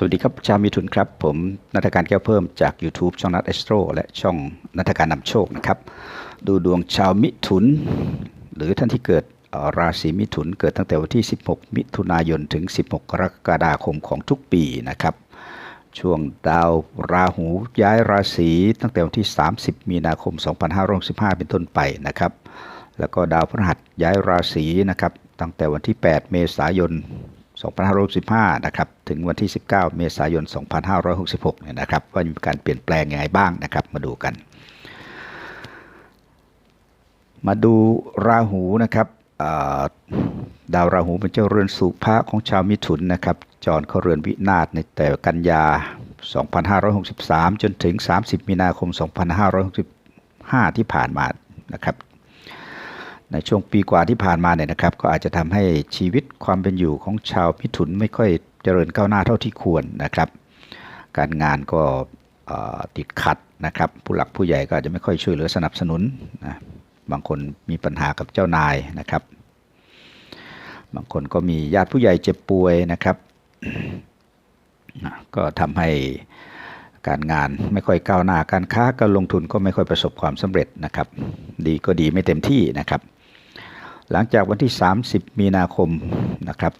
สวัสดีครับชาวมีทุนครับ ผมนัทการแก้วเพิ่มจาก YouTube ช่องนัทเอสโตรและช่องนัทการนำโชคนะครับ ดูดวงชาวมิถุน หรือท่านที่เกิดราศีมิถุน เกิดตั้งแต่วันที่ 16 มิถุนายนถึง 16 กรกฎาคมของทุกปีนะครับ ช่วงดาวราหูย้ายราศีตั้งแต่วันที่ 30 มีนาคม 2565 เป็นต้นไปนะครับ แล้วก็ดาวพฤหัสย้ายราศีนะครับตั้งแต่วันที่ 8 เมษายน 2565 นะครับ ถึงวันที่ 19 เมษายน 2566 เนี่ยนะครับ ว่ามีการเปลี่ยนแปลงยังไงบ้างนะครับ มาดูกัน มาดูราหูนะครับดาวราหูเป็นเจ้าเรือนสุภะของชาวมิถุนนะครับ จรเข้าเรือนวินาศในแต่กันยา 2563 จนถึง 30 มีนาคม 2565 ที่ผ่านมานะครับ ในช่วงปีกว่าที่ผ่านมาเนี่ยนะครับ ก็อาจจะทำให้ชีวิตความเป็นอยู่ของชาวมิถุนไม่ค่อยเจริญก้าวหน้าเท่าที่ควรนะครับ การงานก็ติดขัดนะครับ ผู้หลักผู้ใหญ่ก็อาจจะไม่ค่อยช่วยเหลือสนับสนุนนะบางคนมีปัญหากับเจ้านายนะครับ บางคนก็มีญาติผู้ใหญ่เจ็บป่วยนะครับ ก็ทำให้การงานไม่ค่อยก้าวหน้าการค้าการลงทุนก็ไม่ค่อยประสบความสำเร็จนะครับ ดีก็ดีไม่เต็มที่นะครับ หลังจากวันที่ 30 มีนาคมนะครับ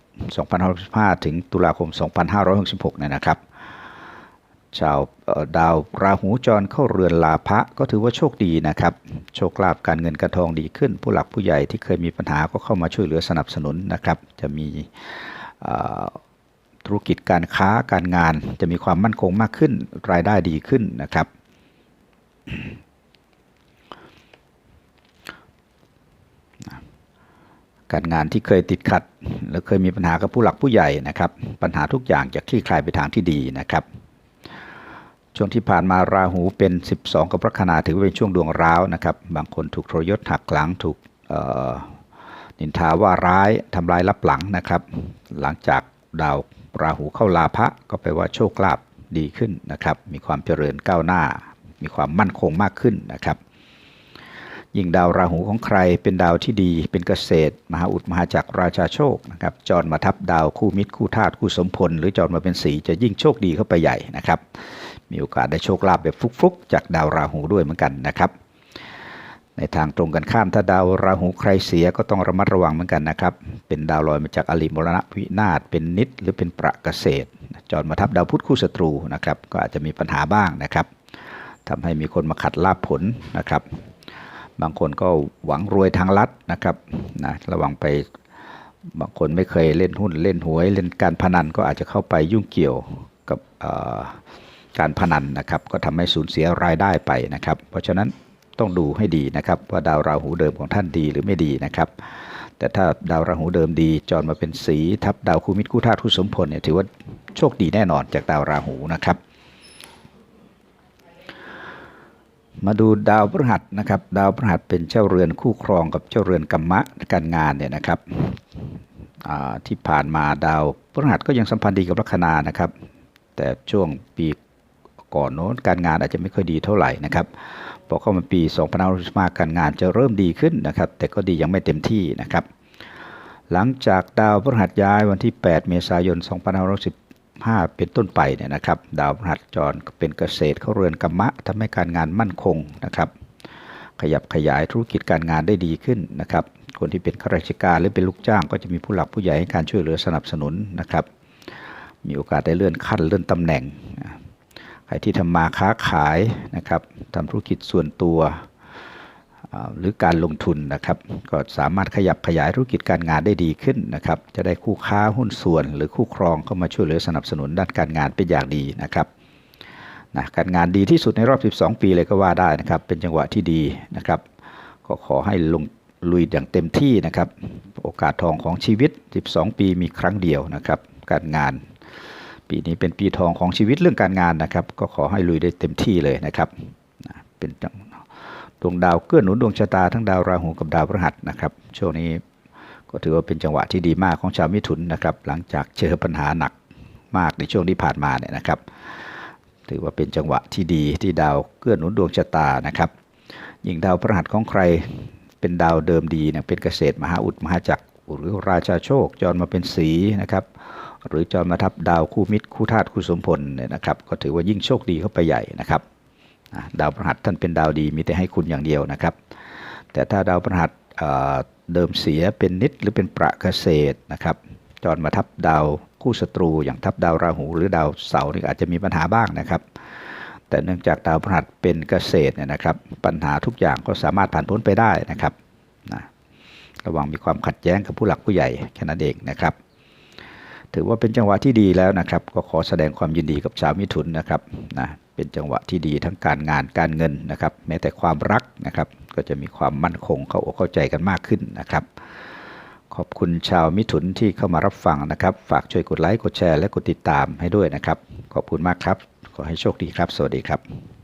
2565 ถึงตุลาคม 2566เนี่ยนะครับ ชาวดาวราหูจรเข้าเรือนลาภะก็ถือว่าโชคดีนะครับ โชคลาภการเงินการทองดีขึ้น ผู้หลักผู้ใหญ่ที่เคยมีปัญหาก็เข้ามาช่วยเหลือสนับสนุนนะครับ จะมีธุรกิจการค้าการงานจะมีความมั่นคงมากขึ้น รายได้ดีขึ้นนะครับ การงานที่เคยติดขัด และเคยมีปัญหากับผู้หลักผู้ใหญ่นะครับ ปัญหาทุกอย่างจะคลี่คลายไปทางที่ดีนะครับ ช่วงที่ผ่านมาราหูเป็น 12 กับลัคนาถือว่าเป็นช่วงดวงร้าวนะครับ บางคนถูกทรยศหักหลังถูกนินทาว่าร้ายทำลายลับหลังนะครับ หลังจากดาวราหูเข้าลาภะก็แปลว่าโชคลาภดีขึ้นนะครับ มีความเจริญก้าวหน้า มีความมั่นคงมากขึ้นนะครับ ยิ่งดาวราหูของใครเป็นดาวที่ดี เป็นเกษตร มหาอุดมหาจักรราชาโชคนะครับจรมาทับดาวคู่มิตรคู่ธาตุคู่สมพล หรือจรมาเป็นสีจะยิ่งโชคดีเข้าไปใหญ่นะครับมีโอกาสได้โชคลาภแบบฟลุกๆ จากดาวราหูด้วยเหมือนกันนะครับในทางตรงกันข้ามถ้าดาวราหูใครเสียก็ต้องระมัดระวังเหมือนกันนะครับ เป็นดาวลอยมาจากอลิมรณวินาศเป็นนิดหรือเป็นประเกษตรจรมาทับดาวพุธคู่ศัตรูนะครับ ก็อาจจะมีปัญหาบ้างนะครับทำให้มีคนมาขัดลาภผลนะครับ บางคนก็หวังรวยทางลัดนะครับนะระวังไปบางคนไม่เคยเล่นหุ้นเล่นหวยเล่นการพนันก็อาจจะเข้าไปยุ่งเกี่ยวกับการพนันนะครับ ก็ทำให้สูญเสียรายได้ไปนะครับ เพราะฉะนั้นต้องดูให้ดีนะครับว่าดาวราหูเดิมของท่านดีหรือไม่ดีนะครับ แต่ถ้าดาวราหูเดิมดีจรมาเป็นสีทับดาวคู่มิตรคู่ธาตุคู่สมพลเนี่ยถือว่าโชคดีแน่นอนจากดาวราหูนะครับ มาดูดาวพฤหัสนะครับ ดาวพฤหัสเป็นเจ้าเรือนคู่ครองกับเจ้าเรือนกัมมะการงานเนี่ยนะครับที่ผ่านมาดาวพฤหัสก็ยังสัมพันธ์ดีกับลัคนานะครับ แต่ช่วงปีก่อนโน้นการงานอาจจะไม่ค่อยดีเท่าไหร่นะครับพอเข้ามาปี2565การงานจะเริ่มดีขึ้นนะครับ แต่ก็ดียังไม่เต็มที่นะครับ หลังจากดาวพฤหัสย้ายวันที่ 8 เมษายน 25 เป็นต้นไปเนี่ยนะครับ ดาวพฤหัสจรเป็นเกษตรเข้าเรือนกัมมะทำให้การงานมั่นคงนะครับ ขยับขยายธุรกิจการงานได้ดีขึ้นนะครับ คนที่เป็นข้าราชการหรือเป็นลูกจ้าง ก็จะมีผู้หลักผู้ใหญ่ให้การช่วยเหลือสนับสนุนนะครับ มีโอกาสได้เลื่อนขั้นเลื่อนตำแหน่งใครที่ทำมาค้าขายนะครับทำธุรกิจส่วนตัว หรือการลงทุนนะครับ ก็สามารถขยับขยายธุรกิจการงานได้ดีขึ้นนะครับ จะได้คู่ค้าหุ้นส่วน หรือคู่ครองเข้ามาช่วยเหลือสนับสนุนด้านการงานเป็นอย่างดีนะครับนะการงานดีที่สุดในรอบ 12 ปีเลยก็ว่าได้นะครับ เป็นจังหวะที่ดีนะครับ ก็ขอให้ลงลุยอย่างเต็มที่นะครับ โอกาสทองของชีวิต 12 ปีมีครั้งเดียวนะครับ การงาน ปีนี้เป็นปีทองของชีวิตเรื่องการงานนะครับ ก็ขอให้ลุยได้เต็มที่เลยนะครับนะเป็น ดวงดาวเกื้อหนุนดวงชะตาทั้งดาวราหูกับดาวพฤหัสนะครับ ช่วงนี้ก็ถือว่าเป็นจังหวะที่ดีมากของชาวมิถุนนะครับ หลังจากเจอปัญหาหนักมากในช่วงที่ผ่านมาเนี่ยนะครับ ถือว่าเป็นจังหวะที่ดีที่ดาวเกื้อหนุนดวงชะตานะครับยิ่งดาวพฤหัสของใครเป็นดาวเดิมดีเนี่ยเป็นเกษตรมหาอุดมหาจักรหรือราชาโชคจรมาเป็นสีนะครับ หรือจรมาทับดาวคู่มิตรคู่ธาตุคู่สมพลเนี่ยนะครับ ก็ถือว่ายิ่งโชคดีเข้าไปใหญ่นะครับ ดาวพฤหัสท่านเป็นดาวดีมีแต่ให้คุณอย่างเดียวนะครับ แต่ถ้าดาวพฤหัสเเดิมเสียเป็นนิดหรือเป็นประเกษตรนะครับจรมาทับดาวคู่ศัตรู อย่างทับดาวราหู หรือดาวเสาร์นี่อาจจะมีปัญหาบ้างนะครับ แต่เนื่องจากดาวพฤหัสเป็นเกษตรเนี่ยนะครับ ปัญหาทุกอย่างก็สามารถผ่านพ้นไปได้นะครับนะระวังมีความขัดแย้งกับผู้หลักผู้ใหญ่แค่นั้นเองนะครับ ถือว่าเป็นจังหวะที่ดีแล้วนะครับ ก็ขอแสดงความยินดีกับชาวมิถุนนะครับนะเป็นจังหวะที่ดีทั้งการงานการเงินนะครับ แม้แต่ความรักนะครับ ก็จะมีความมั่นคงเข้าอกเข้าใจกันมากขึ้นนะครับ ขอบคุณชาวมิถุนที่เข้ามารับฟังนะครับ ฝากช่วยกดไลค์กดแชร์และกดติดตามให้ด้วยนะครับ ขอบคุณมากครับ ขอให้โชคดีครับ สวัสดีครับ